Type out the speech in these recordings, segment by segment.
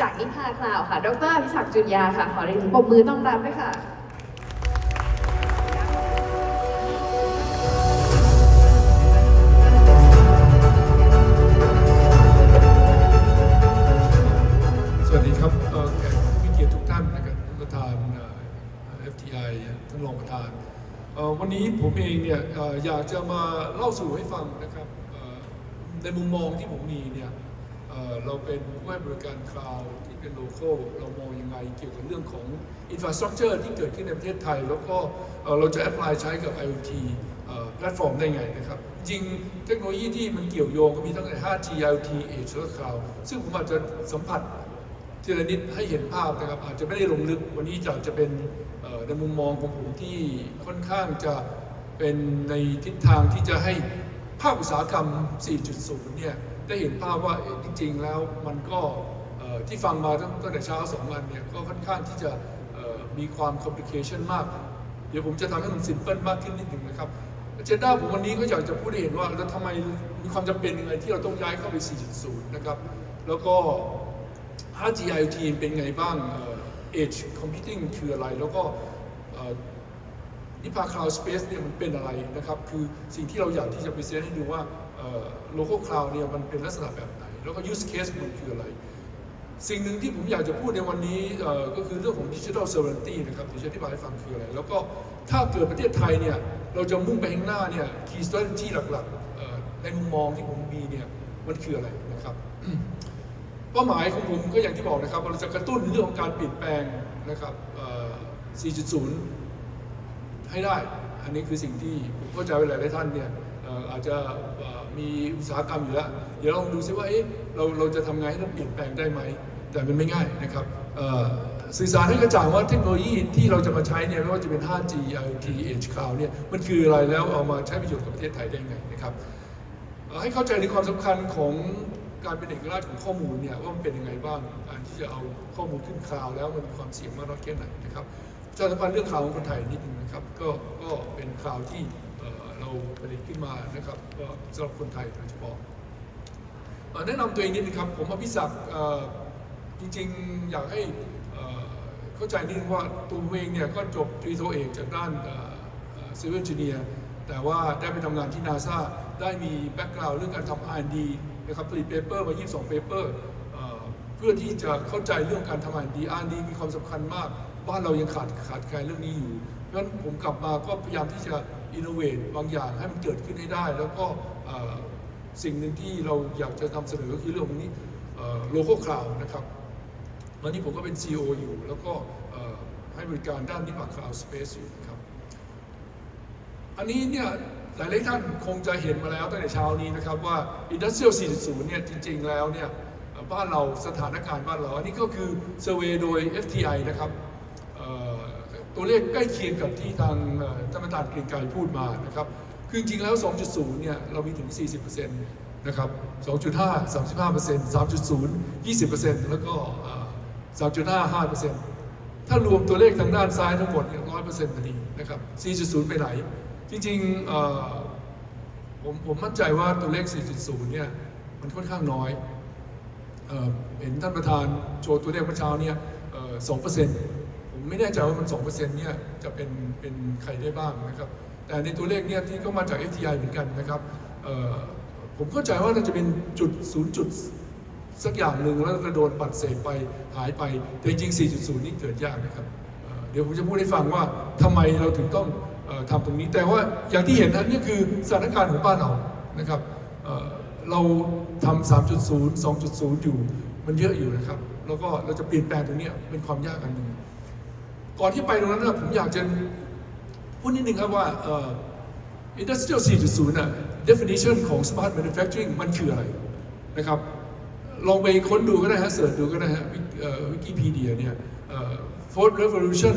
จากนิพาคลาวค่ะ ดรพิศักดิ์จุนยาค่ะ ขอเรียนปรบมือต้อนรับด้วยค่ะ สวัสดีครับเอ่อแขกผู้มีเกียรติทุกท่านนะครับท่านประธานเอ่อ FTI ท่านรองประธานเอ่อวันนี้ผมเองเนี่ยเอ่ออยากจะมาเล่าสู่ให้ฟังนะครับเอ่อในมุมมองที่ผมมีเนี่ย เราเป็นผู้ให้บริการคลาวด์ที่เป็นโลเคอลเรามองยังไงเกี่ยวกับเรื่องของอินฟราสตรักเจอร์ที่เกิดขึ้นในประเทศไทย แล้วก็เราจะแอพพลายใช้กับ IoT เอ่อแพลตฟอร์มได้ไงนะครับ จริงเทคโนโลยีที่มันเกี่ยวโยงก็มีทั้งใน 5G IoT Edge และ Cloud ซึ่งผมอาจจะสัมผัสทีละนิดให้เห็นภาพนะครับอาจจะไม่ได้ลงลึกวันนี้จะจะเป็นในมุมมองของผมที่ค่อนข้างจะเป็นในทิศทางที่จะให้ภาคอุตสาหกรรม 4.0 เนี่ย ได้เห็นภาพว่าจริง ๆ แล้วมันก็ที่ฟังมาตั้งแต่เช้าสองวันเนี่ยก็ค่อนข้างที่จะมีความ complication มาก เดี๋ยวผมจะทำให้มัน simple มากขึ้นนิดหนึ่งนะครับเจนด้าผมวันนี้ก็อยากจะพูดให้เห็นว่าแล้วทำไมมีความจำเป็นยังไงที่เราต้องย้ายเข้าไป 4.0 นะครับ แล้วก็ 5G IoT เป็นไงบ้าง Edge Computing คืออะไร แล้วก็นิพา Cloud Space เนี่ยมันเป็นอะไรนะครับ คือสิ่งที่เราอยากที่จะ present ให้ดูว่า เอ่อ local cloud เนี่ยมันเป็นลักษณะแบบไหน แล้วก็ use case มันคืออะไร สิ่งหนึ่งที่ผมอยากจะพูดในวันนี้ก็คือเรื่องของ Digital Sovereignty นะครับเดี๋ยวจะอธิบายให้ฟังคืออะไร แล้วก็ถ้าเกิดประเทศไทยเนี่ยเราจะมุ่งไปข้างหน้าเนี่ย Key Strategy หลักๆในมุมมองที่ผมมีเนี่ยมันคืออะไรนะครับเป้าหมายของผมก็อย่างที่บอกนะครับเราจะกระตุ้นเรื่องของการเปลี่ยนแปลงนะครับ 4.0 ให้ได้ อันนี้คือสิ่งที่ผมเข้าใจว่าหลายๆท่านเนี่ยอาจจะ มีอุตสาหกรรมอยู่แล้ว เดี๋ยวลองดูซิว่าเอ๊ะเราเราจะทำไงให้มันเปลี่ยนแปลงได้ไหม แต่มันไม่ง่ายนะครับสื่อสารให้กระจ่างว่าเทคโนโลยีที่เราจะมาใช้เนี่ยไม่ว่าจะเป็น 5G IoT Edge Cloud เนี่ยมันคืออะไรแล้วเอามาใช้ประโยชน์กับประเทศไทยได้ไงนะครับให้เข้าใจในความสำคัญของการเป็นเอกราชของข้อมูลเนี่ยว่ามันเป็นยังไงบ้างการที่จะเอาข้อมูลขึ้นคลาวแล้วมันมีความเสี่ยงมากน้อยแค่ไหนนะครับประชาสัมพันธ์เรื่องข่าวของคนไทยนิดนึงนะครับก็ก็เป็นข่าวที่ เราผลิตขึ้นมานะครับสำหรับคนไทยโดยเฉพาะแนะนำตัวเองนิดนึงครับ ผมอภิศักดิ์จริงๆ อยากให้เข้าใจนิดนึงว่าตัวเองเนี่ยก็จบตรีโทเอกจากด้านซิวิลเจเนียแต่ว่าได้ไปทำงานที่นาซาได้มีแบ็กกราวด์เรื่องการทำ R&D นะครับผลิตเปเปอร์มา 22 เปเปอร์เพื่อที่จะเข้าใจเรื่องการทำ R&D R&D มีความสำคัญมาก บ้านเรายังขาดขาดแคลนเรื่องนี้อยู่เพราะฉะนั้นผมกลับมาก็พยายามที่จะ อินโนเวทบางอย่างให้มันเกิดขึ้นให้ได้ แล้วก็สิ่งหนึ่งที่เราอยากจะนำเสนอก็คือเรื่องของนี้โลโก้คลาวนะครับตอนนี้ผมก็เป็น CEO อยู่ แล้วก็ให้บริการด้านนิพาคลาวสเปซอยู่นะครับ อันนี้เนี่ยหลายๆท่านคงจะเห็นมาแล้วตั้งแต่เช้านี้นะครับว่า Industrial 4.0 เนี่ยจริง ๆ แล้วเนี่ยบ้านเราสถานการณ์บ้านเรา อันนี้ก็คือเซอร์เวยโดย FTI นะครับ ตัวเลขใกล้เคียงกับที่ทางท่านประธานเกรีกรพูดมานะครับ คือจริงแล้ว 2.0 เนี่ย เรามีถึง 40%นะครับ 2.5 35% 3.0 20%แล้วก็ 3.5 5%ถ้ารวมตัวเลขทางด้านซ้ายทั้งหมดเนี่ย100%พอดีนะครับ 4.0 ไปไหน จริงๆผมผมมั่นใจว่าตัวเลข 4.0 เนี่ย มันค่อนข้างน้อยเห็นท่านประธานโชว์ตัวเลขเมื่อเช้าเนี่ย2% ผมไม่แน่ใจว่ามัน 2%เนี่ยจะเป็นเป็นใครได้บ้างนะครับ แต่ในตัวเลขเนี่ยที่ก็มาจาก FTI เหมือนกันนะครับผมเข้าใจว่าน่าจะเป็นจุด0จุดสักอย่างหนึ่งแล้วก็โดนปัดเศษไปหายไป แต่จริงๆ4.0 นี่เกิดยากนะครับ เดี๋ยวผมจะพูดให้ฟังว่าทำไมเราถึงต้องอ่อทำตรงนี้ แต่ว่าอย่างที่เห็นนะนี่คือสถานการณ์ของบ้านเรานะครับเราทำ3.0 2.0 อยู่มันเยอะอยู่นะครับ แล้วก็เราจะเปลี่ยนแปลงตรงนี้เป็นความยากอันหนึ่ง ก่อนที่ไปตรงนั้นนะผมอยากจะพูดนิดนึงครับว่าเอ่อ Industrial 4.0น่ะ definition ของ Smart Manufacturing มันคืออะไรนะครับ ลองไปค้นดูก็ได้ฮะเสิร์ชดูก็ได้ฮะวิกิพีเดียเนี่ย fourth revolution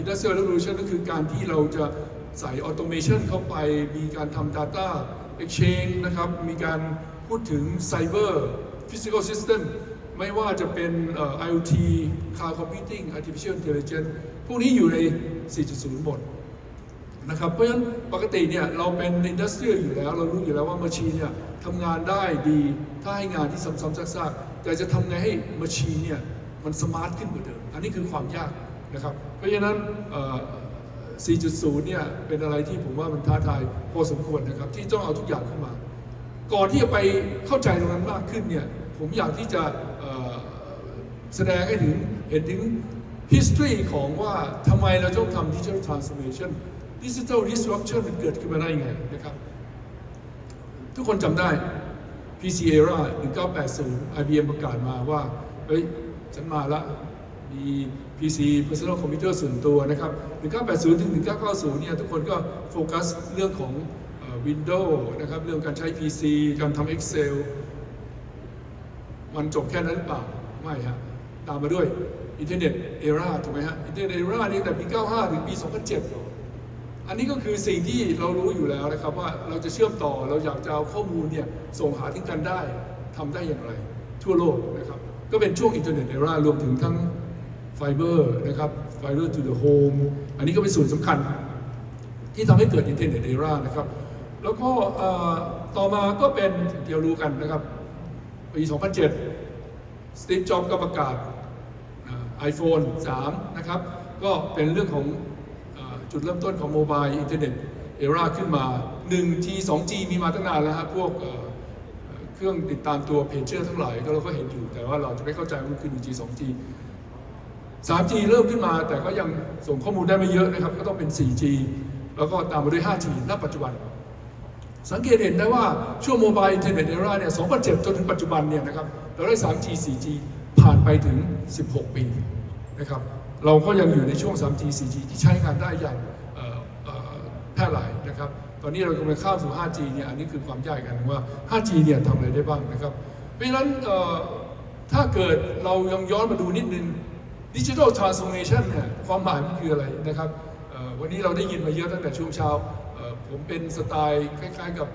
industrial revolution ก็คือการที่เราจะใส่ automation เข้าไป มีการทำ data exchange นะครับ มีการพูดถึง cyber physical system ไม่ว่าจะเป็นเอ่อ IoT cloud computing artificial intelligence พวกนี้อยู่ใน 4.0 หมดนะครับ เพราะฉะนั้นปกติเนี่ยเราเป็นอินดัสเทรียลอยู่แล้ว เรารู้อยู่แล้วว่ามาชีนเนี่ยทำงานได้ดี ถ้าให้งานที่ซ้ำๆซากๆ แต่จะทำไงให้มาชีนเนี่ยมันสมาร์ทขึ้นกว่าเดิม อันนี้คือความยากนะครับ เพราะฉะนั้น 4.0 เนี่ยเป็นอะไรที่ผมว่ามันท้าทายพอสมควรนะครับ ที่ต้องเอาทุกอย่างเข้ามา ก่อนที่จะไปเข้าใจตรงนั้นมากขึ้นเนี่ย ผมอยากที่จะแสดงให้ถึงเห็นถึง history ของว่าทำไมเราต้องทำ digital transformation digital disruption มันเกิดขึ้นมาได้ยังไงนะครับ ทุกคนจำได้ PC era 1980 IBM ประกาศมาว่า เฮ้ย ฉันมาละ มี PC personal computer ส่วนตัวนะครับ 1980 ถึง 1990 เนี่ย ทุกคนก็โฟกัสเรื่องของ Windows นะครับ เรื่องการใช้ PC การทำ Excel มันจบแค่นั้นหรือเปล่าไม่ฮะตามมาด้วยอินเทอร์เน็ตเอราถูกไหมฮะอินเทอร์เน็ตเอรานี่แต่ปี 95 ถึงปี 2007 อันนี้ก็คือสิ่งที่เรารู้อยู่แล้วนะครับว่าเราจะเชื่อมต่อเราอยากจะเอาข้อมูลเนี่ยส่งหาถึงกันได้ทำได้อย่างไร ทั่วโลกนะครับ ก็เป็นช่วงอินเทอร์เน็ตเอรารวมถึงทั้งไฟเบอร์นะครับไฟเบอร์ทูเดอะโฮมอันนี้ก็เป็นส่วนสำคัญ ที่ทำให้เกิดอินเทอร์เน็ตเอรานะครับ แล้วก็ต่อมาก็เป็นเดี๋ยวรู้กันนะครับ ปี 2007 สตีฟ จ็อบก็ประกาศไอโฟน3นะครับ ก็เป็นเรื่องของจุดเริ่มต้นของโมบายอินเทอร์เน็ตเอราขึ้นมา 1G 2G มีมาตั้งนานแล้วครับพวกเอ่อเอ่อเครื่องติดตามตัวเพจเชอร์ทั้งหลายก็เราก็เห็นอยู่ แต่ว่าเราจะไม่เข้าใจว่ามันคือ 1G 2G 3G เริ่มขึ้นมาแต่ก็ยังส่งข้อมูลได้ไม่เยอะนะครับ ก็ต้องเป็น 4G แล้วก็ตามมาด้วย 5G ณปัจจุบัน สังเกตเห็นได้ว่าช่วงโมบายอินเทอร์เน็ตเอราเนี่ย2007 จนถึงปัจจุบันเนี่ยนะครับเราได้ 3G 4G ผ่านไปถึง 16 ปีนะครับเราก็ยังอยู่ในช่วง 3G 4G ที่ใช้งานได้อย่างแพร่หลายนะครับ ตอนนี้เรากำลังข้ามสู่ 5G เนี่ยอันนี้คือความยากกันว่า 5G เนี่ยทำอะไรได้บ้างนะครับ เพราะฉะนั้นถ้าเกิดเรายังย้อนมาดูนิดนึงดิจิทัลทรานส์โอมชันเนี่ยความหมายมันคืออะไรนะครับวันนี้เราได้ยินมาเยอะตั้งแต่ช่วงเช้า ผมเป็นสไตล์คล้ายๆกับ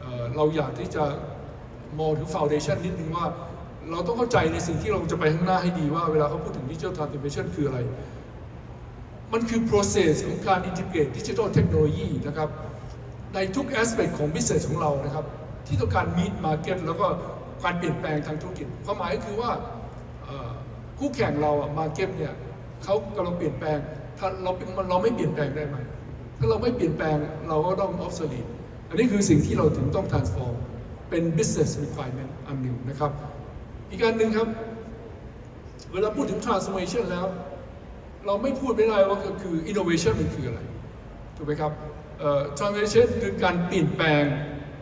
เเราอยากที่จะมองถึงฟ u วเดชันนิดนึงว่า เราต้องเข้าใจในสิ่งที่เราจะไปข้างหน้าให้ดีว่าเวลาเขาพูดถึงดิจิทัลทรานส์โอมชันคืออะไร มันคือ process ของการ integrate ดิจิทัลเทคโนโลยีนะครับในทุก aspect ของ business ของเรานะครับ ที่ต้องการ meet market แล้วก็การเปลี่ยนแปลงทางธุรกิจความหมายก็คือว่าคู่แข่งเราอะ market เนี่ยเขากำลังเปลี่ยนแปลงถ้าเราเราไม่เปลี่ยนแปลงได้ไหม ถ้าเราไม่เปลี่ยนแปลงเราก็ต้อง obsolete อันนี้คือสิ่งที่เราถึงต้อง transform เป็น business requirement อันหนึ่งนะครับ อีกอันหนึ่งครับ เวลาพูดถึง transformation แล้ว เราไม่พูดไม่ได้ว่าก็คือ innovation มันคืออะไร ถูกไหมครับ transformation คือการเปลี่ยนแปลง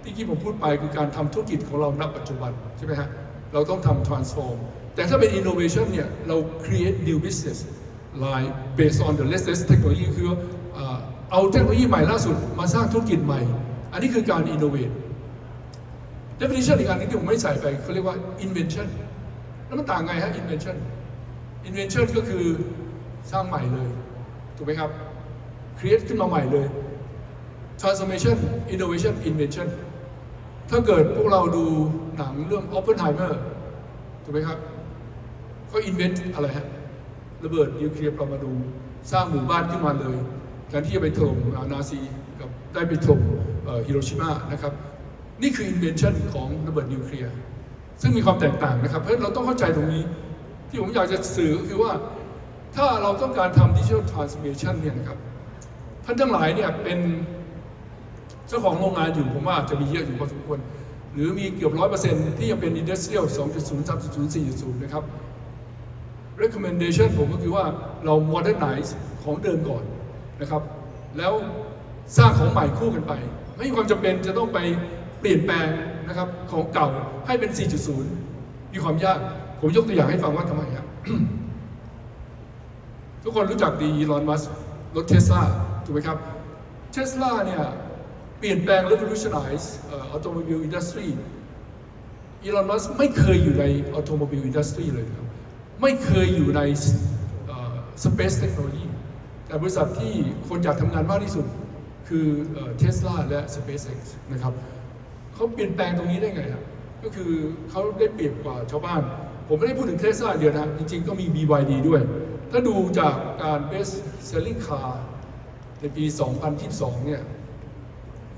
ที่ที่ผมพูดไปคือการทำธุรกิจของเราณปัจจุบัน ใช่ไหมฮะ เราต้องทำ transform แต่ถ้าเป็น innovation เนี่ย เรา create new business line based on the latest technology คือ เอาเทคโนโลยีใหม่ล่าสุดมาสร้างธุรกิจใหม่ อันนี้คือการ innovate definition อีกอันหนึงที่ผมไม่ใส่ไปเขาเรียกว่า invention แล้วมันต่างไงฮะ invention invention ก็คือสร้างใหม่เลย ถูกไหมครับ create ขึ้นมาใหม่เลย transformation innovation invention ถ้าเกิดพวกเราดูหนังเรื่อง Oppenheimer ถูกไหมครับเขา invent อะไรฮะ ระเบิดนิวเคลียร์ปรมาณูสร้างหมู่บ้านขึ้นมาเลย แทนที่จะไปถล่มนาซีกับได้ไปถล่มฮิโรชิมานะครับนี่คือ invention ของระเบิดนิวเคลียร์ซึ่งมีความแตกต่างนะครับ เพราะเราต้องเข้าใจตรงนี้ ที่ผมอยากจะสื่อก็คือว่าถ้าเราต้องการทำ digital transformation เนี่ยนะครับท่านทั้งหลายเนี่ยเป็นเจ้าของโรงงานอยู่ผมว่าจะมีเยอะอยู่พอสมควร หรือมีเกือบร้อยเปอร์เซ็นต์ที่ยังเป็น industrial 2.0 3.0 4.0นะครับ recommendation ผมก็คือว่าเรา modernize ของเดิมก่อน นะครับ แล้วสร้างของใหม่คู่กันไป ไม่มีความจำเป็นจะต้องไปเปลี่ยนแปลงนะครับของเก่าให้เป็น 4.0 มีความยาก ผมยกตัวอย่างให้ฟังว่าทำไมครับทุกคนรู้จักดีอีลอนมัสรถเทสลาถูกไหมครับเทสลาเนี่ยเปลี่ยนแปลง revolutionize ออ automobile industry อีลอนมัสไม่เคยอยู่ใน automobile industry เลยนะครับ ไม่เคยอยู่ในเอ่อ space technology แต่บริษัทที่คนอยากทำงานมากที่สุดคือเทสลาและ SpaceX นะครับเขาเปลี่ยนแปลงตรงนี้ได้ไงครับก็คือเขาได้เปรียบกว่าชาวบ้าน ผมไม่ได้พูดถึงเทสลาเดียวนะ จริงๆ ก็มี BYD ด้วย ถ้าดูจากการ best selling car ในปี 2022 เนี่ย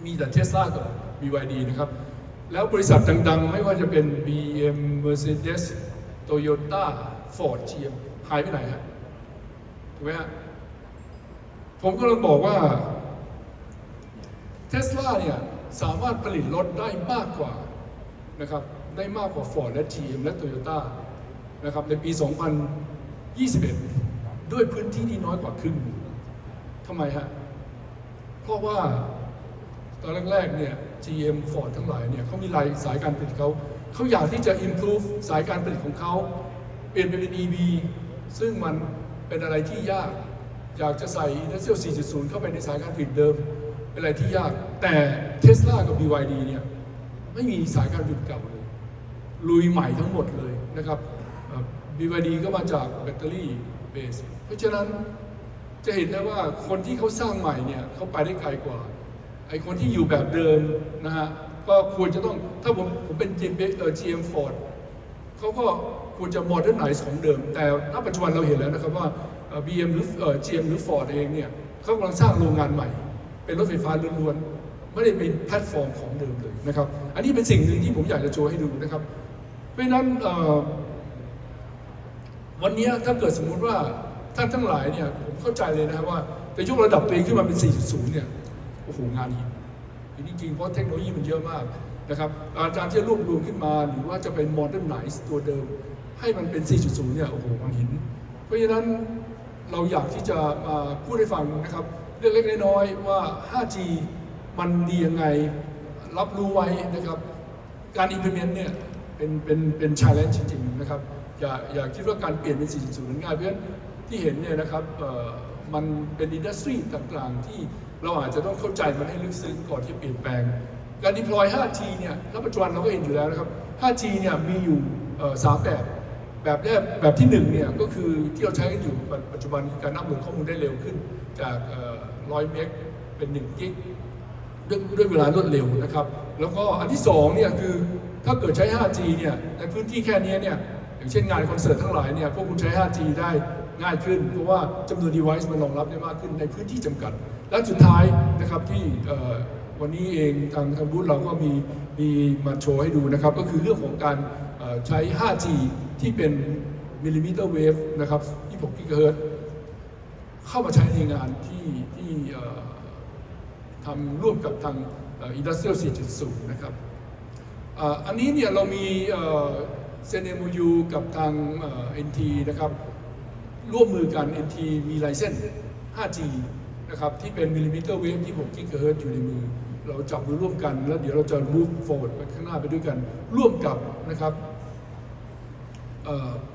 มีแต่เทสลากับ BYD นะครับ แล้วบริษัทดังๆ ไม่ว่าจะเป็น BM Mercedes Toyota Ford GM หายไปไหนฮะถูกไหมฮะ ผมก็เลยบอกว่าเทสลาเนี่ยสามารถผลิตรถได้มากกว่านะครับได้มากกว่า Ford และ GM และ Toyota นะครับในปี 2021 ด้วยพื้นที่ที่น้อยกว่าครึ่งทำไมฮะ เพราะว่าตอนแรกๆเนี่ย GM Ford ทั้งหลายเนี่ยเขามีรายสายการผลิตเขา เขาอยากที่จะ improve สายการผลิตของเขา เปลี่ยนไปเป็น EV ซึ่งมันเป็นอะไรที่ยาก อยากจะใส่ Industrial 4.0 เข้าไปในสายการผลิตเดิม เป็นอะไรที่ยาก แต่ Tesla กับ BYD เนี่ยไม่มีสายการผลิตเก่าเลย ลุยใหม่ทั้งหมดเลยนะครับ BYD ก็มาจากแบตเตอรี่เบส เพราะฉะนั้นจะเห็นได้ว่าคนที่เขาสร้างใหม่เนี่ยเขาไปได้ไกลกว่า ไอคนที่อยู่แบบเดิมนะฮะก็ควรจะต้องถ้าผมผมเป็น GM เอ่อ GM Ford เขาก็ควรจะ modernize ของเดิม แต่ณปัจจุบันเราเห็นแล้วนะครับว่า เอ่อ BM หรือเอ่อ GM หรือ Ford เองเนี่ยเขากำลังสร้างโรงงานใหม่ เป็นรถไฟฟ้าล้วนๆไม่ได้เป็นแพลตฟอร์มของเดิมเลยนะครับ อันนี้เป็นสิ่งหนึ่งที่ผมอยากจะโชว์ให้ดูนะครับ เพราะฉะนั้นวันนี้ถ้าเกิดสมมุติว่าท่านทั้งหลายเนี่ยผมเข้าใจเลยนะครับว่าจะยกระดับตัวเองขึ้นมาเป็น 4.0 เนี่ยโอ้โหงานหินจริงๆเพราะเทคโนโลยีมันเยอะมากนะครับอาจารย์ที่รวบรวมขึ้นมาหรือว่าจะเป็น modernize ตัวเดิม ให้มันเป็น 4.0 เนี่ยโอ้โหมันหิน เพราะฉะนั้น เราอยากที่จะพูดให้ฟังนะครับ เรื่องเล็กๆน้อยๆว่า 5G มันดียังไง รับรู้ไว้นะครับ การ implement เนี่ยเป็นเป็นเป็น challenge จริงๆนะครับ อย่าอย่าคิดว่าการเปลี่ยนเป็น 4.0นั้นง่ายเพราะฉะนั้นที่เห็นเนี่ยนะครับมันเป็นอินดัสทรีต่างๆ ที่เราอาจจะต้องเข้าใจมันให้ลึกซึ้งก่อนที่เปลี่ยนแปลง การ deploy 5G เนี่ยณปัจจุบันเราก็เห็นอยู่แล้วนะครับ 5G เนี่ยมีอยู่เอ่อสามแบบ แบบแรกแบบที่หนึ่งเนี่ยก็คือที่เราใช้กันอยู่ปัจจุบันคือการอัปโหลดข้อมูลได้เร็วขึ้น จากเอ่อ100เมกเป็น1กิกด้วยด้วยเวลารวดเร็วนะครับ แล้วก็อันที่สองเนี่ยคือถ้าเกิดใช้ 5G เนี่ยในพื้นที่แค่นี้เนี่ยอย่างเช่นงานคอนเสิร์ตทั้งหลายเนี่ยพวกคุณใช้ 5G ได้ง่ายขึ้น เพราะว่าจำนวน device มันรองรับได้มากขึ้นในพื้นที่จำกัด และสุดท้ายนะครับที่วันนี้เองทางทางบูธเราก็มีมีมาโชว์ให้ดูนะครับ ก็คือเรื่องของการ ใช้ 5G ที่เป็นมิลลิมิเตอร์เวฟนะครับ26กิกะเฮิรตซ์เข้ามาใช้ในงานที่ที่ทำร่วมกับทางอินดัสเทรียล4.0 นะครับอ,อันนี้เนี่ยเรามีเซนเอมูยูกับทางเอ็นทีนะครับ ร่วมมือกัน NT มีไลเซน 5G นะครับ ที่เป็นมิลลิมิเตอร์เวฟที่6กิกะเฮิรตซ์อยู่ในมือ เราจับมือร่วมกัน แล้วเดี๋ยวเราจะ move forward ไปข้างหน้าไปด้วยกัน ร่วมกับนะครับ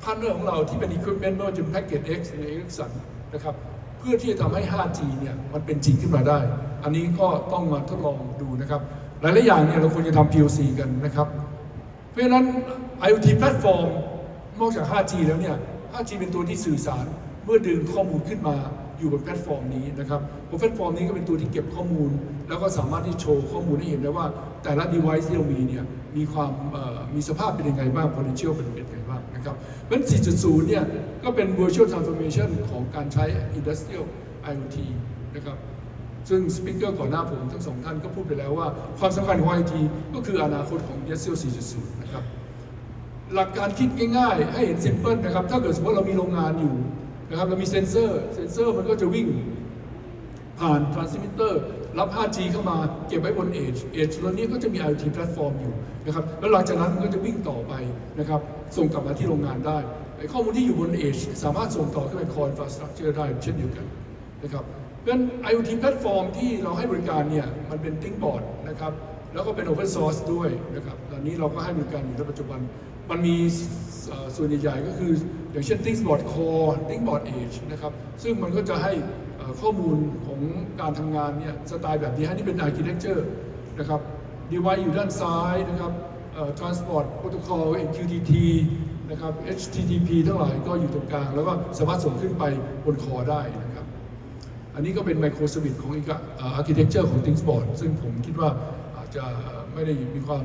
พาร์ทเนอร์ของเราที่เป็น Equipment ไม่ว่าจะเป็น Package X หรือ Ericsson นะครับเพื่อที่จะทำให้ 5G เนี่ยมันเป็นจริงขึ้นมาได้ อันนี้ก็ต้องมาทดลองดูนะครับ หลายๆอย่างเนี่ยเราควรจะทำ POC กันนะครับ เพราะฉะนั้น IoT แพลตฟอร์มนอกจาก 5G แล้วเนี่ย 5G เป็นตัวที่สื่อสารเมื่อดึงข้อมูลขึ้นมาอยู่บนแพลตฟอร์มนี้นะครับแพลตฟอร์มนี้ก็เป็นตัวที่เก็บข้อมูล แล้วก็สามารถที่โชว์ข้อมูลให้เห็นได้ว่า แต่ละ device ที่เรามีเนี่ยมีความมีสภาพเป็นยังไงบ้าง potential เป็นยังไง นะครับเพราะฉะนั้น 4.0 เนี่ย ก็เป็น virtual transformation ของการใช้ industrial IoT นะครับ ซึ่งสปิเกอร์ก่อนหน้าผมทั้งสองท่านก็พูดไปแล้วว่า ความสำคัญของ IoT ก็คืออนาคตของ Industrial 4.0 นะครับ หลักการคิดง่ายๆ ให้เห็น simple นะครับ ถ้าเกิดสมมติเรามีโรงงานอยู่นะครับ เรามีเซนเซอร์ เซนเซอร์มันก็จะวิ่งผ่าน transmitter รั รับ 5G เข้ามาเก็บไว้บน Edge Edge ตัวนี้ก็จะมี IoT platform อยู่นะครับแล้วหลังจากนั้นมันก็จะวิ่งต่อไปนะครับส่งกลับมาที่โรงงานได้ข้อมูลที่อยู่บน Edge สามารถส่งต่อขึ้นไป Core Infrastructure ได้เช่นเดียวกันนะครับเพราะฉะนั้น IoT platform ที่เราให้บริการเนี่ยมันเป็น ThinkBoard นะครับแล้วก็เป็น Open Source ด้วยนะครับตอนนี้เราก็ให้บริการอยู่ในปัจจุบัน มันมีส่วนใหญ่ๆก็คือ อย่างเช่น ThinkBoard Core ThinkBoard Edge นะครับซึ่งมันก็จะให้ ข้อมูลของการทำงานเนี่ยสไตล์แบบนี้ให้นี่เป็น Architecture นะครับ device อยู่ด้านซ้ายนะครับเอ่อ transport protocol MQTT นะครับ HTTP ทั้งหลายก็อยู่ตรงกลาง แล้วก็สามารถส่งขึ้นไปบนคอได้นะครับ อันนี้ก็เป็นไมโครสวิตของอีกอาร์เคเต็กเจอร์ของ ThinkSport ซึ่งผมคิดว่าอาจจะไม่ได้มีความ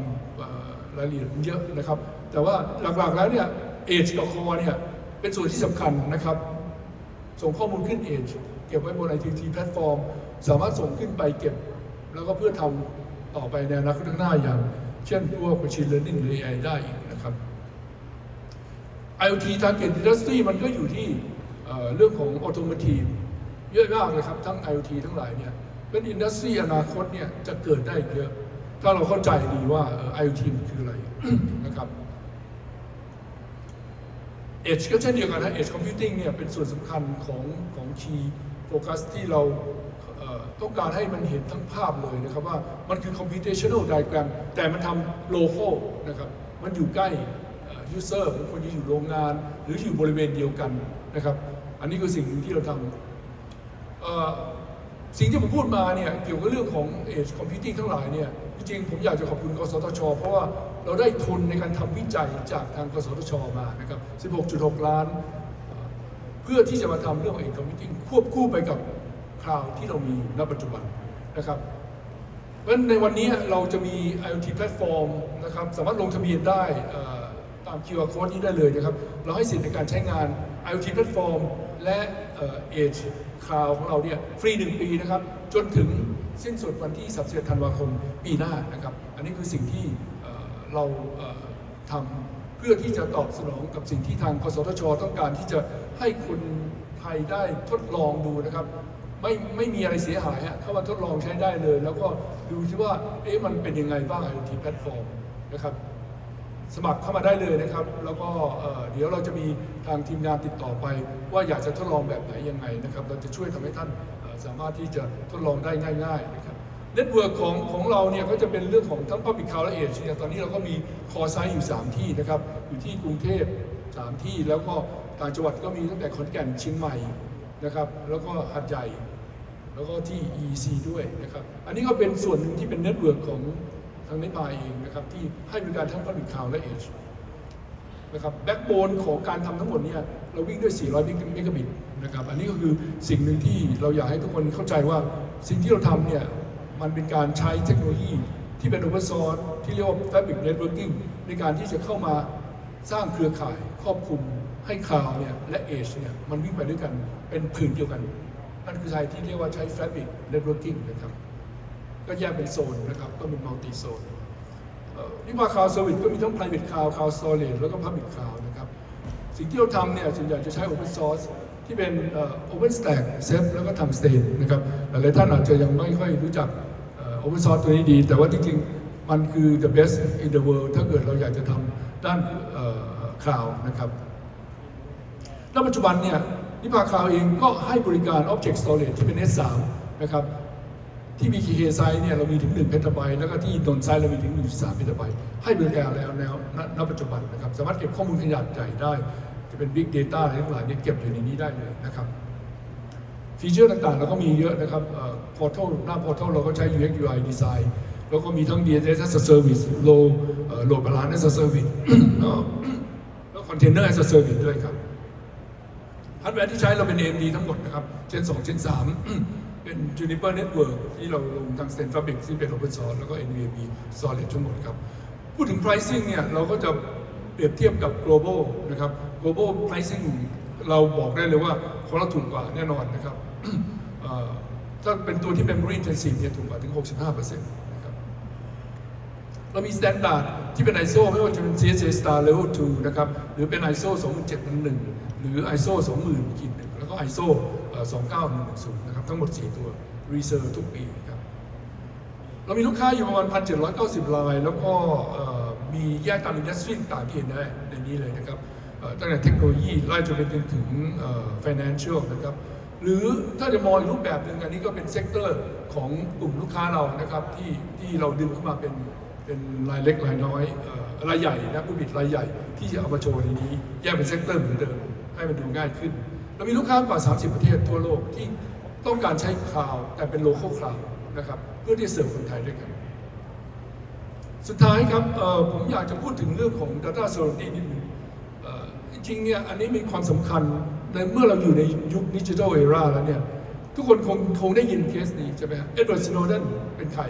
รายละเอียดเยอะนะครับ แต่ว่าหลักๆแล้วเนี่ย Edge กับ Core เนี่ยเป็นส่วนที่สำคัญนะครับ ส่งข้อมูลขึ้น Edge เก็บไว้บน IoT แพลตฟอร์ม สามารถส่งขึ้นไปเก็บ แล้วก็เพื่อทำต่อไปในอนาคตข้างหน้าอย่าง เช่นพว machine learning หรือ AI ได้อีกนะครับ IoT target industry มันก็อยู่ที่เเรื่องของ automotive เยอะมากเลยครับทั้ง IoT ทั้งหลายเนี่ยเป็นอินดัสทรีอนาคตเนี่ยจะเกิดได้เยอะ ถ้าเราเข้าใจดีว่าเอ่อ IoT มันคืออะไรนะครับ Edge ก็เช่นเดียวกันนะ Edge Computing เนี่ยเป็นส่วนสำคัญของของ Key Focus ที่เราต้องการให้มันเห็นทั้งภาพเลยนะครับว่ามันคือ computational diagram แต่มันทำ local นะครับมันอยู่ใกล้เอ่อ user บางคนจะอยู่โรงงาน หรืออยู่บริเวณเดียวกันนะครับ อันนี้คือสิ่งที่เราทำสิ่งที่ผมพูดมาเนี่ยเกี่ยวกับเรื่องของ Edge Computing ทั้งหลายเนี่ยจริงๆผมอยากจะขอบคุณกสทช เพราะว่า เราได้ทุนในการทำวิจัยจากทางกสทชมานะครับ 16.6 ล้าน เพื่อที่จะมาทำเรื่องของ Edge Computing ควบคู่ไปกับคลาวที่เรามีณปัจจุบันนะครับเพราะในวันนี้เราจะมี IoT platform นะครับสามารถลงทะเบียนได้ตาม QR code นี้ได้เลยนะครับ เราให้สิทธิ์ในการใช้งาน IoT platform และเอ่อ Edge Cloud ของเราเนี่ยฟรี 1 ปีนะครับ จนถึงสิ้นสุดวันที่31ธันวาคมปีหน้านะครับ อันนี้คือสิ่งที่ เราทำเพื่อที่จะตอบสนองกับสิ่งที่ทางกสทช ต้องการที่จะให้คนไทยได้ทดลองดูนะครับ ไม่ไม่มีอะไรเสียหายเข้ามาทดลองใช้ได้เลย แล้วก็ดูซิว่าเอ๊ะมันเป็นยังไงบ้าง IoT แพลตฟอร์มนะครับสมัครเข้ามาได้เลยนะครับ แล้วก็เดี๋ยวเราจะมีทางทีมงานติดต่อไป ว่าอยากจะทดลองแบบไหนยังไงนะครับ เราจะช่วยทำให้ท่านสามารถที่จะทดลองได้ง่าย ๆ นะครับ เน็ตเวิร์กของของเราเนี่ยก็จะเป็นเรื่องของทั้ง Public Cloud และ Edge เนี่ยตอนนี้เราก็มีคอไซต์อยู่ 3 ที่นะครับ อยู่ที่กรุงเทพ 3 ที่แล้วก็ต่างจังหวัดก็มีตั้งแต่ขอนแก่นเชียงใหม่นะครับแล้วก็หัดใหญ่ แล้วก็ที่ EC ด้วยนะครับ อันนี้ก็เป็นส่วนหนึ่งที่เป็นเน็ตเวิร์กของทางเน็ตบายเองนะครับ ที่ให้บริการทั้ง Public Cloud และ Edge นะครับแบ็กโบนของการทำทั้งหมดเนี่ยเราวิ่งด้วย 400 เมกะบิตนะครับอันนี้ก็คือสิ่งหนึ่งที่เราอยากให้ทุกคนเข้าใจว่าสิ่งที่เราทำเนี่ย มันเป็นการใช้เทคโนโลยีที่เป็น Open Source ที่เรียกว่า Fabric Networking ในการที่จะเข้ามาสร้างเครือข่ายครอบคลุมให้คลาวเนี่ยและ Edge เนี่ยมันวิ่งไปด้วยกันเป็นผืนเดียวกัน นั่นคือใช้ที่เรียกว่าใช้ Fabric Networking นะครับ ก็แยกเป็นโซนนะครับ ก็เป็น multi zone นี่มา Cloud Service ก็มีทั้ง private cloud cloud storage แล้วก็ public cloud นะครับ สิ่งที่เราทำเนี่ยส่วนใหญ่จะใช้ open source ที่เป็นเอ่อ open stack ceph แล้วก็ทำ state นะครับหลายท่านอาจจะยังไม่ค่อยรู้จักเอ่อ open source ตัวนี้ดี แต่ว่าจริงๆ มันคือ the best in the world ถ้าเกิดเราอยากจะทำด้านเอ่อ cloud นะครับณปัจจุบันเนี่ยนิพาคลาวเองก็ให้บริการ Object Storage ที่เป็น S3 นะครับที่ BKK ไซต์เนี่ยเรามีถึง1เพตาไบต์แล้วก็ที่นนไซต์เรามีถึง1.3เพตาไบต์ให้บริการแล้วแล้วณปัจจุบันนะครับ สามารถเก็บข้อมูลขนาดใหญ่ได้ จะเป็น Big Data อะไรทั้งหลายเนี่ยเก็บอยู่ในนี้ได้เลยนะครับ ฟีเจอร์ต่างๆเราก็มีเยอะนะครับพอร์ทัลหน้าพอร์ทัลเราก็ใช้ UX UI Design แล้วก็มีทั้ง DNS as a Service Low เอ่อ Load Balance as a Service แล้ว Container as a Service ด้วยครับฮาร์ดแวร์ที่ใช้เราเป็น AMD ทั้งหมดนะครับเจน2เจน3 เป็น Juniper Network ที่เราลงทาง Sten Fabric ซึ่งเป็น Open Source แล้วก็ NVMe Solid ทั้งหมดครับ พูดถึง pricing เนี่ยเราก็จะ เปรียบเทียบกับ global นะครับ global pricing เราบอกได้เลยว่าของเราถูกกว่าแน่นอนนะครับถ้าเป็นตัวที่ memory intensive เนี่ยถูกกว่าถึง 65%นะครับเรามี standard ที่เป็น ISO ไม่ว่าจะเป็น CSA Star Level 2นะครับหรือเป็น ISO 27001 หรือ ISO 20,000ขีดหนึ่งแล้วก็ ISO 29110นะครับทั้งหมด 4 ตัว reserve ทุกปีครับเรามีลูกค้าอยู่ประมาณ 1,790ราย แล้วก็ มีแยกตามอินดัสทรีต่างๆที่เห็นได้ในนี้เลยนะครับตั้งแต่เทคโนโลยีไล่จนไปจนถึง financial นะครับหรือถ้าจะมองอีกรูปแบบหนึ่งอันนี้ก็เป็นเซกเตอร์ของกลุ่มลูกค้าเรานะครับที่ที่เราดึงเข้ามาเป็นเป็นรายเล็กรายน้อยอรายใหญ่นะผู้ผลิตรายใหญ่ที่จะเอามาโชว์ในนี้ แยกเป็นเซกเตอร์เหมือนเดิมให้มันดูง่ายขึ้นเรามีลูกค้ากว่า 30 ประเทศทั่วโลกที่ต้องการใช้คลาวแต่เป็นโล c a l คลาวนะครับเพื่อที่เสิร์ฟคนไทยด้วยกัน สุดท้ายครับผมอยากจะพูดถึงเรื่องของ Data Sovereignty นิดนึงจริงเนี่ยอันนี้มีความสำคัญในเมื่อเราอยู่ในยุคดิจิทัลเอราแล้วเนี่ยทุกคนคงคงได้ยินเคสนี้ใช่ไหมเอ็ดเวิร์ดสโนเดนเป็นใคร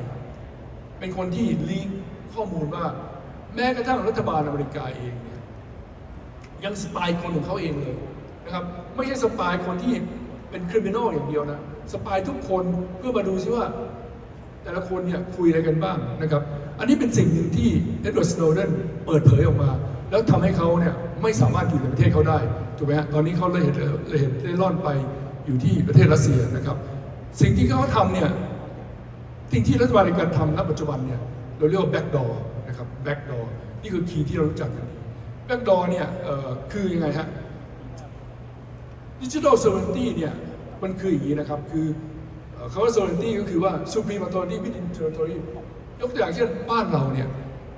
เป็นคนที่ลีกข้อมูลว่า แม้กระทั่งรัฐบาลอเมริกาเองเนี่ยยังสปายคนของเขาเองเลยนะครับไม่ใช่สปายคนที่เป็นคริมินอลอย่างเดียวนะ สปายทุกคนเพื่อมาดูซิว่า แต่ละคนเนี่ยคุยอะไรกันบ้างนะครับ อันนี้เป็นสิ่งหนึ่งที่เอ็ดเวิร์ดสโนเดนเปิดเผยออกมา แล้วทำให้เขาเนี่ยไม่สามารถอยู่ในประเทศเขาได้ถูกไหมฮะตอนนี้เขาเลยเห็นเลยเห็นได้ร่อนไปอยู่ที่ประเทศรัสเซียนะครับ สิ่งที่เขาทำเนี่ยสิ่งที่รัฐบาลในการทำณปัจจุบันเนี่ยเราเรียกว่า backdoor นะครับ backdoor นี่คือคีย์ที่เรารู้จักกันดี backdoor เนี่ยคือยังไงฮะ digital sovereignty เนี่ยมันคืออย่างนี้นะครับ คือเอ่อคำว่า sovereignty ก็คือว่า supreme authority within territory ยกตัวอย่างเช่นบ้านเราเนี่ย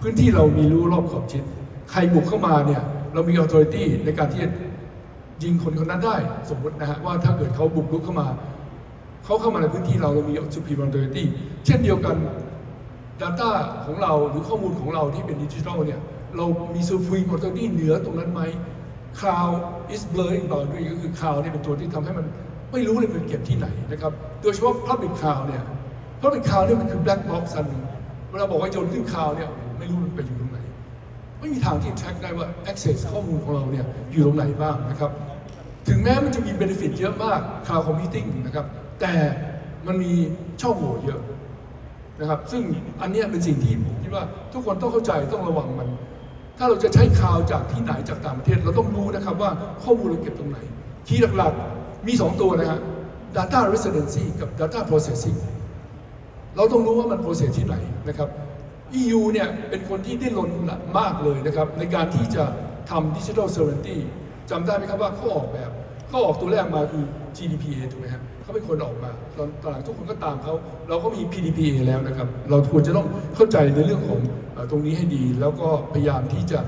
พื้นที่เรามีรู้รอบขอบชิด ใครบุกเข้ามาเนี่ยเรามี authority ในการที่จะยิงคนคนนั้นได้สมมตินะฮะว่าถ้าเกิดเขาบุกรุกเข้ามา เขาเข้ามาในพื้นที่เราเรามี supreme authority เช่นเดียวกัน Data ของเราหรือข้อมูลของเราที่เป็นดิจิทัลเนี่ยเรามี supreme authority เหนือตรงนั้นไหม cloud is blurring boundary ก็คือ cloud เนี่ยเป็นตัวที่ทำให้มันไม่รู้เลยมันเก็บที่ไหนนะครับ โดยเฉพาะ public cloud เนี่ย public cloud เนี่ยมันคือ black box อันหนึ่ง เวลาบอกว่าโยนขึ้น cloud เนี่ยไม่รู้มันไปอยู่ตรงไหน ไม่มีทางที่ track ได้ว่า access ข้อมูลของเราเนี่ยอยู่ตรงไหนบ้างนะครับ ถึงแม้มันจะมี benefit เยอะมาก cloud computing นะครับ แต่มันมีช่องโหว่เยอะนะครับ ซึ่งอันนี้เป็นสิ่งที่ผมคิดว่าทุกคนต้องเข้าใจต้องระวังมัน ถ้าเราจะใช้ข่าวจากที่ไหนจากต่างประเทศ เราต้องรู้นะครับว่าข้อมูลเราเก็บตรงไหนคีย์หลักๆมี 2 ตัวนะฮะ data residency กับ data processing เราต้องรู้ว่ามัน process ที่ไหนนะครับ EU เนี่ยเป็นคนที่ดิ้นรนมากเลยนะครับ ในการที่จะทำ digital sovereignty จำได้ไหมครับว่าเขาออกแบบเขาออกตัวแรกมาคือ GDPA ถูกไหมฮะเขาเป็นคนออกมาตอนตอนหลังทุกคนก็ตามเขาเราก็มี PDPA แล้วนะครับ เราควรจะต้องเข้าใจในเรื่องของตรงนี้ให้ดี แล้วก็พยายามที่จะ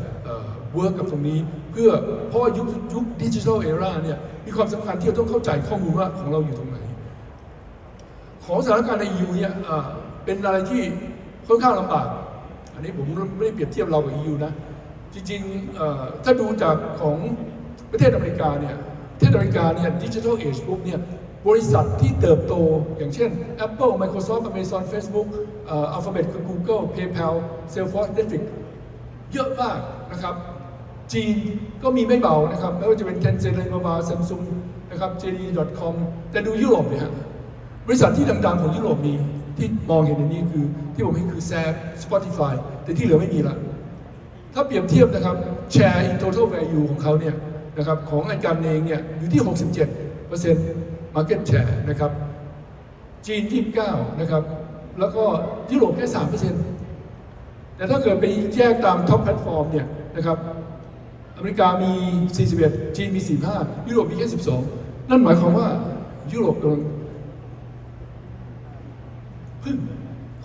เวิร์กกับตรงนี้ เพื่อเพราะว่ายุคยุคดิจิทัลเอราเนี่ยมีความสำคัญที่เราต้องเข้าใจข้อมูลว่าของเราอยู่ตรงไหน ของสถานการณ์ใน EU เนี่ยเป็นอะไรที่ค่อนข้างลำบาก อันนี้ผมไม่ได้เปรียบเทียบเรากับ EU นะ จริงๆถ้าดูจากของประเทศอเมริกาเนี่ยประเทศอเมริกาเนี่ยดิจิทัลเอจปุ๊บเนี่ยบริษัทที่เติบโตอย่างเช่น Apple Microsoft Amazon Facebook เอ่อ Alphabet คือ Google PayPal Salesforce Netflix เยอะมากนะครับ จีนก็มีไม่เบานะครับ ไม่ว่าจะเป็น Tencent Alibaba Samsung นะครับ JD.com แต่ดูยุโรปเนี่ย บริษัทที่ดังๆของยุโรปมีที่มองเห็นในนี้คือที่ผมเห็นคือ SAP Spotify แต่ที่เหลือไม่มีละถ้าเปรียบเทียบนะครับ share in total value ของเขาเนี่ยนะครับของอันการเองเนี่ยอยู่ที่ 67% market share นะครับจีน 29 นะครับ แล้วก็ยุโรปแค่ 3%แต่ถ้าเกิดไปแยกตามท็อปแพลตฟอร์มเนี่ยนะครับอเมริกามี 41 จีนมี 45 ยุโรปมีแค่ 12 นั่นหมายความว่ายุโรปกำลัง พึ่ง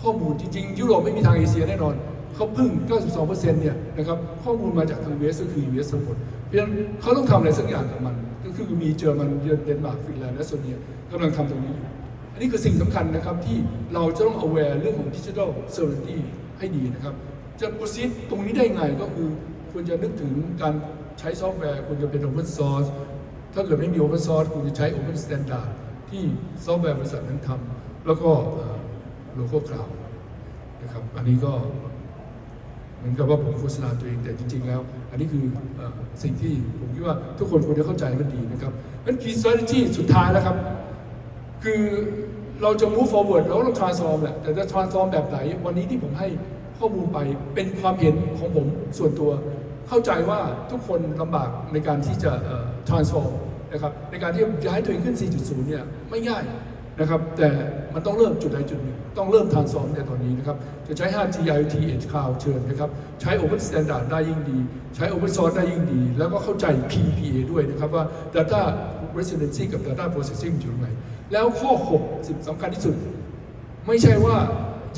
ข้อมูลจริงๆ ยุโรปไม่มีทางเอเชียแน่นอน เขาพึ่ง 92%เนี่ยนะครับข้อมูลมาจากทางเวสก็คือเวสทั้งหมดเพราะฉะนั้นเขาต้องทำอะไรสักอย่างกับมัน ก็คือมีเยอรมันเดนมาร์กฟินแลนด์และโซเนียกำลังทำตรงนี้อยู่อันนี้คือสิ่งสำคัญนะครับที่เราจะต้อง aware เรื่องของดิจิทัลเซอร์ i นตี้ให้ดีนะครับจะ proceed ตรงนี้ได้ไงก็คือควรจะนึกถึงการใช้ซอฟต์แวร์ควรจะเป็น open source ถ้าเกิดไม่มี open source คุณจะใช้ open standard ที่ซอฟต์แวร์บริษัทนั้นทำแล้วก็ โลโก้คลาวนะครับ อันนี้ก็เหมือนกับว่าผมโฆษณาตัวเองแต่จริง ๆ แล้ว อันนี้คืออสิ่งที่ผมคิดว่าทุกคนควรจะเข้าใจมันดีนะครับนั่น key strategy สุดท้ายแล้วครับ คือเราจะ move forward เราก็ต้อง transform แหละแต่จะ transform แบบไหน วันนี้ที่ผมให้ข้อมูลไปเป็นความเห็นของผมส่วนตัว เข้าใจว่าทุกคนลำบากในการที่จะ transform นะครับในการที่จะย้ายตัวเองขึ้น 4.0 เนี่ยไม่ง่าย นะครับแต่มันต้องเริ่มจุดใดจุดหนึ่ง ต้องเริ่ม transform ในตอนนี้นะครับ จะใช้ 5G IoT Edge Cloud เชิญนะครับ ใช้ Open Standard ได้ยิ่งดี ใช้ Open Source ได้ยิ่งดี แล้วก็เข้าใจ PPA ด้วยนะครับว่า Data Residency กับ Data Processing อยู่ตรงไหน แล้วข้อ 6 สิ่งสำคัญที่สุด ไม่ใช่ว่า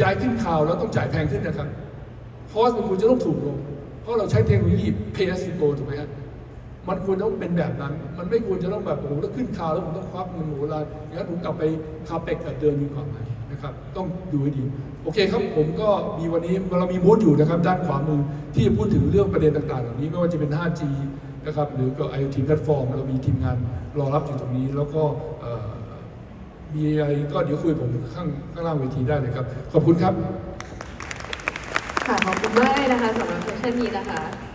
ย้ายขึ้นคลาวแล้วต้องจ่ายแพงขึ้นนะครับคอสมันควรจะต้องถูกลง เพราะเราใช้เทคโนโลยี pay as you go ถูกไหมฮะ มันควรต้องเป็นแบบนั้น มันไม่ควรจะต้องแบบโอ้โหแล้วขึ้นคาแล้วผมต้องควักเงินโหราอย่างนั้นผมกลับไปคาเป็กแบเดิมดีกว่าไหมนะครับ ต้องดูให้ดี โอเคครับผมก็มีวันนี้เรามีบูธอยู่นะครับ ด้านขวามือที่จะพูดถึงเรื่องประเด็นต่างๆ เหล่านี้ไม่ว่าจะเป็น 5G นะครับหรือก็ IoT แพลตฟอร์มเรามีทีมงานรอรับอยู่ตรงนี้ แล้วก็มีอะไรก็เดี๋ยวคุยผมข้างข้างล่างเวทีได้เลยครับ ขอบคุณครับ ค่ะขอบคุณมากเลยนะคะสำหรับเซสชันนี้นะคะ